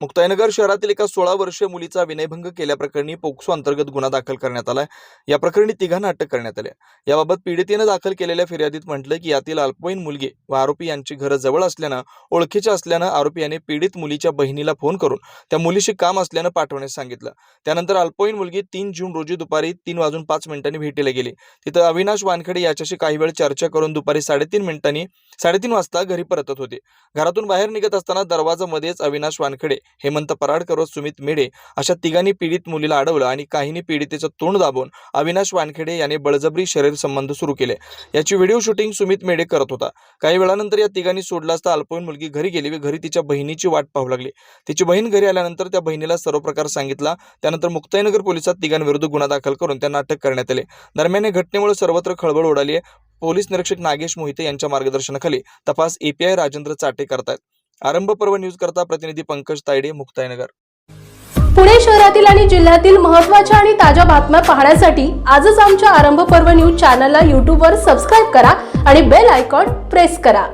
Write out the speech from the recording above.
मुक्ताईनगर शहरातील एका सोळा वर्षीय मुलीचा विनयभंग केल्याप्रकरणी पोक्सो अंतर्गत गुन्हा दाखल करण्यात आलाय. या प्रकरणी तिघांना अटक करण्यात आली याबाबत पीडितेनं दाखल केलेल्या फिर्यादीत म्हटलं की यातील अल्पवयीन मुलगी व आरोपी यांची घरं जवळ असल्यानं ओळखीच्या असल्यानं आरोपी याने पीडित मुलीच्या बहिणीला फोन करून त्या मुलीशी काम असल्यानं पाठवण्यास सांगितलं. त्यानंतर अल्पवयीन मुलगी तीन जून रोजी दुपारी तीन वाजून पाच मिनिटांनी भेटीला गेली. तिथं अविनाश वानखेडे याच्याशी काही वेळ चर्चा करून दुपारी साडेतीन मिनिटांनी साडेतीन वाजता घरी परतत होते. घरातून बाहेर निघत असताना दरवाजामध्येच अविनाश वानखेडे हेमंत पराडकर व सुमित मेढे अशा तिघांनी पीडित मुलीला अडवलं आणि काहींनी पीडितेचं तोंड दाबून अविनाश वानखेडे याने बळजबरी शरीर संबंध सुरू केले. याची व्हिडिओ शूटिंग सुमित मेढे करत होता. काही वेळानंतर या तिघांनी सोडला असता अल्पवयीन मुलगी घरी गेली व घरी तिच्या बहिणीची वाट पाहू लागली. तिची बहीण घरी आल्यानंतर त्या बहिणीला सर्व प्रकार सांगितला. त्यानंतर मुक्ताईनगर पोलिसात तिघांविरुद्ध गुन्हा दाखल करून त्यांना अटक करण्यात आली. दरम्यान या घटनेमुळे सर्वत्र खळबळ उडाली आहे. पोलीस निरीक्षक नागेश मोहिते यांच्या मार्गदर्शनाखाली तपास एपीआय राजेंद्र चाटे करतायत. आरंभ पर्व न्यूज करता प्रतिनिधी पंकज तायडे मुक्ताईनगर. पुणे शहरातील आणि जिल्ह्यातील महत्त्वाच्या आणि ताज्या बातम्या पाहण्यासाठी आजच आमच्या आरंभ पर्व न्यूज चॅनलला यूट्यूबवर सबस्क्राईब करा आणि बेल आयकॉन प्रेस करा.